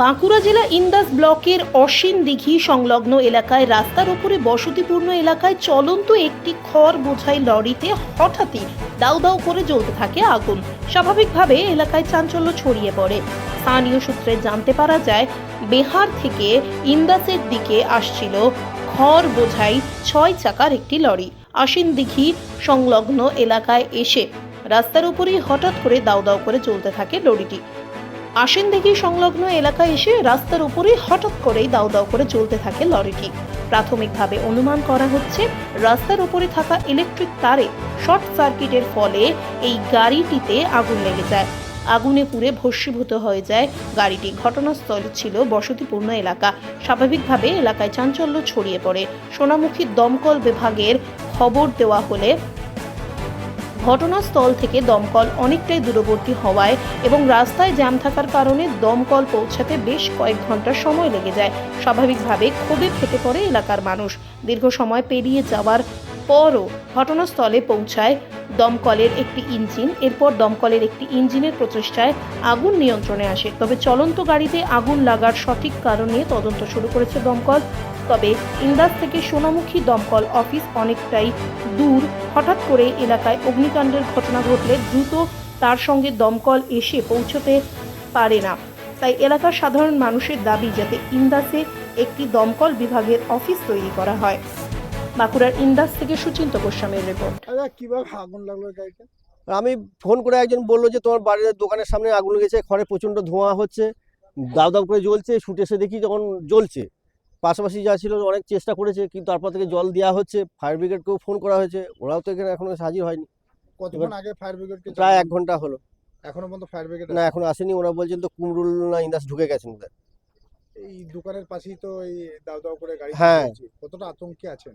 বাঁকুড়া জেলা ইন্দাস ব্লকের অসীন দিঘি সংলগ্ন এলাকায় রাস্তার উপরে বসতিপূর্ণ এলাকায় চলন্ত একটি খড় বোঝাই লরিতে হঠাৎই দাউ দাউ করে জ্বলতে থাকে আগুন। স্বাভাবিকভাবে এলাকায় চাঞ্চল্য ছড়িয়ে পড়ে। স্থানীয় সূত্রে জানতে পারা যায়, বেহার থেকে ইন্দাসের দিকে আসছিল খড় বোঝাই ছয় চাকার একটি লরি। আশিন দিঘি সংলগ্ন এলাকায় এসে রাস্তার উপরেই হঠাৎ করে দাউ দাউ করে চলতে থাকে লরিটি। আসেন দেখি সংলগ্ন এলাকায় এসে রাস্তার উপরে হঠাৎ করেই দাউ দাউ করে চলতে থাকে লরিটি। প্রাথমিকভাবে অনুমান করা হচ্ছে, রাস্তার উপরে থাকা ইলেকট্রিক তারে শর্ট সার্কিটের ফলে এই গাড়িটিতে আগুন লেগে যায়। আগুনে পুড়ে ভস্মীভূত হয়ে যায়। গাড়িটি ঘটনাস্থল ছিল বসতিপূর্ণ এলাকা। স্বাভাবিকভাবে এলাকায় চাঞ্চল্য ছড়িয়ে পড়ে। সোনামুখী দমকল বিভাগের খবর দেওয়া হলে ঘটনাস্থল থেকে দমকল অনেকটাই দূরবর্তী হওয়ায় এবং রাস্তায় জ্যাম থাকার কারণে দমকল পৌঁছাতে বেশ কয়েক ঘণ্টা সময় লেগে যায়। স্বাভাবিকভাবে ক্ষোভে ফেটে পড়ে এলাকার মানুষ। দীর্ঘ সময় পেরিয়ে যাওয়ার পরও ঘটনাস্থলে পৌঁছায় দমকলের একটি ইঞ্জিন, এরপর দমকলের একটি ইঞ্জিনের প্রচেষ্টায় আগুন নিয়ন্ত্রণে আসে। তবে চলন্ত গাড়িতে আগুন লাগার সঠিক কারণ তদন্ত শুরু করেছে দমকল। তবে ইন্দাস থেকে সোনামুখী দমকল অফিস অনেকটাই দূর। হঠাৎ করে এলাকায় অগ্নিকাণ্ডের ঘটনা ঘটলে দ্রুত তার সঙ্গে দমকল এসে পৌঁছতে পারে না। তাই এলাকার সাধারণ মানুষের দাবি, যাতে ইন্দাসে একটি দমকল বিভাগের অফিস তৈরি করা হয়। বাঁকুড়ার ইন্দাস থেকে সুচিন্ত গোস্বামীর রিপোর্ট কীভাবে আগুন লাগল গাড়িটা আমি ফোন করে একজন বলল যে তোমার বাড়ির দোকানের সামনে আগুন লেগেছে খড়ে প্রচণ্ড ধোঁয়া হচ্ছে দাউ দাউ করে জ্বলছে ছুটে এসে দেখি যখন জ্বলছে। পাশাপাশি যা ছিল অনেক চেষ্টা করেছে কিন্তু তারপর থেকে জল দেওয়া হচ্ছে ফায়ার ব্রিগেডকেও ফোন করা হয়েছে ওরাও তো এখানে এখনও হাজির হয়নি। কতক্ষণ আগে ফায়ার ব্রিগেডকে প্রায় এক ঘণ্টা হলো। এখনও পর্যন্ত ফায়ার ব্রিগেড না এখন আসেনি ওরা বলছেন তো কুমরুল না ইন্দাস ঢুকে গেছেন বোধহয়। এই দোকানের পাশেই তো এই দাও দাও করে গাড়ি হ্যাঁ। কতটা আতঙ্কে আছেন?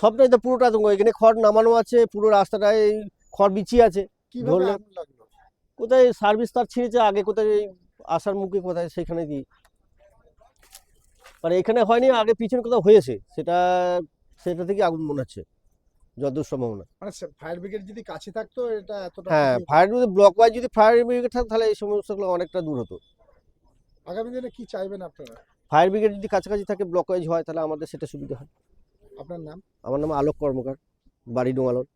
সবটাই তো পুরোটা আতঙ্ক এখানে খড় নামানো আছে পুরো রাস্তাটায় এই খড় বিছিয়ে আছে। কীভাবে ধরলে- কোথায় সার্ভিস তার ছিঁড়েছে আগে কোথায় আসার মুখে কোথায় সেখানে দিয়ে মানে এখানে হয়নি আগে পিছনে কোথাও হয়েছে সেটা সেটা থেকে আগুন মনে হচ্ছে যতদূর সম্ভাবনা মানে ফায়ার ব্রিগেড যদি কাছে থাকতো এটা এতটা হ্যাঁ। ফায়ার ব্রিগেড ব্লক ওয়াইজ যদি ফায়ার ব্রিগেড থাকতো তাহলে এই সমস্যাগুলো অনেকটা দূর হতো। আগামী দিনে কি চাইবেন আপনারা? ফায়ার ব্রিগেড যদি কাছাকাছি থাকে ব্লক ওয়াইজ হয় তাহলে আমাদের সেটা সুবিধা হয়। আপনার নাম? আমার নাম আলোক কর্মকার বাড়ি ডোঙালর।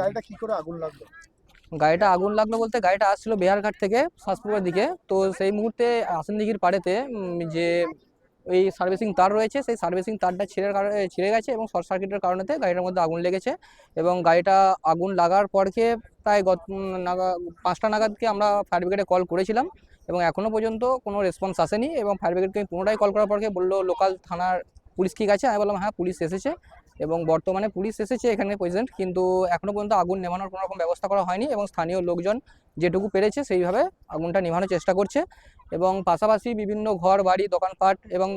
গাড়িটা কি করে আগুন লাগল? গাড়িটা আগুন লাগল বলতে গাড়িটা আসছিল বিহারঘাট থেকে শাসপুরের দিকে। তো সেই মুহূর্তে আসনদিঘির পাড়েতে যে ওই সার্ভিসিং তার রয়েছে সেই সার্ভিসিং তারটা ছিঁড়ে কারণে ছিঁড়ে গেছে এবং শর্ট সার্কিটের কারণেতে গাড়িটার মধ্যে আগুন লেগেছে এবং গাড়িটা আগুন লাগার পরকে প্রায় গত নাগা পাঁচটা নাগাদকে আমরা ফায়ার ব্রিগেডে কল করেছিলাম এবং এখনও পর্যন্ত কোনো রেসপন্স আসেনি এবং ফায়ার ব্রিগেডকে আমি পুনরায় কল করার পরকে বলল লোকাল থানার পুলিশ কি গেছে আমি বললাম হ্যাঁ পুলিশ এসেছে এবং বর্তমানে পুলিশ এসেছে এখানে প্রেজেন্ট কিন্তু এখনও পর্যন্ত আগুন নেভানোর কোনো রকম ব্যবস্থা করা হয়নি এবং স্থানীয় লোকজন যেটুকু পেরেছে সেইভাবে আগুনটা নেভানোর চেষ্টা করছে এবং পাশাপাশি বিভিন্ন ঘর, বাড়ি, দোকানপাট এবং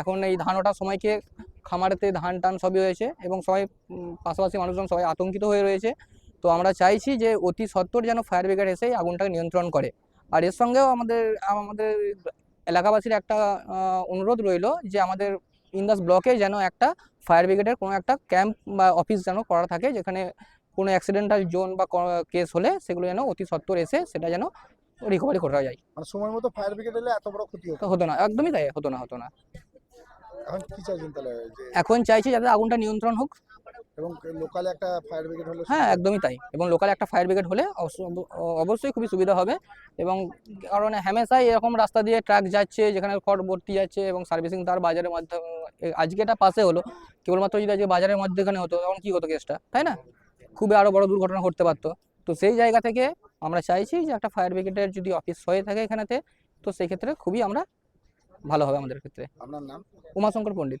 এখন এই ধান ওঠার সময়কে খামারেতে ধান টান সবই হয়েছে এবং সবাই পাশাপাশি মানুষজন সবাই আতঙ্কিত হয়ে রয়েছে। তো আমরা চাইছি যে অতি সত্বর যেন ফায়ার ব্রিগেড এসে আগুনটাকে নিয়ন্ত্রণ করে। আর এর সঙ্গেও আমাদের আমাদের এলাকাবাসীর একটা অনুরোধ রইল যে আমাদের ইন্দাস ব্লকে যেন একটা ফায়ার ব্রিগেডের কোনো একটা ক্যাম্প বা অফিস যেন করা থাকে যেখানে কোনো অ্যাক্সিডেন্টাল জোন বা কেস হলে সেগুলো যেন অতি সত্বর এসে সেটা যেন রিকভারি করা যায়। মানে সময় মতো ফায়ার ব্রিগেড এলে এত বড় ক্ষতি হতো? হতো না একদমই তাই হতো না হতো না। এখন কি চাইছেন তাহলে এখন চাইছি যাতে আগুনটা নিয়ন্ত্রণ হোক এবং লোকালে একটা ফায়ার ব্রিগেড হলে হ্যাঁ একদমই তাই। এবং লোকাল একটা ফায়ার ব্রিগেড হলে অবশ্য- অবশ্যই খুবই সুবিধা হবে। এবং কারণ হামেশাই এরকম রাস্তা দিয়ে ট্রাক যাচ্ছে যেখানে খড় ভর্তি যাচ্ছে এবং সার্ভিসিং তার বাজারের মাধ্যমে আজকে এটা পাশে হলো। কেবলমাত্র যদি আজকে বাজারের মধ্যেখানে হতো তখন কি হতো কেসটা তাই না? খুবই আরও বড় দুর্ঘটনা ঘটতে পারতো। তো সেই জায়গা থেকে আমরা চাইছি যে একটা ফায়ার ব্রিগেডের যদি অফিস হয়ে থাকে এখানেতে তো সেই ক্ষেত্রে খুবই আমরা ভালো হবে আমাদের ক্ষেত্রে। আপনার নাম? উমাশঙ্কর পণ্ডিত।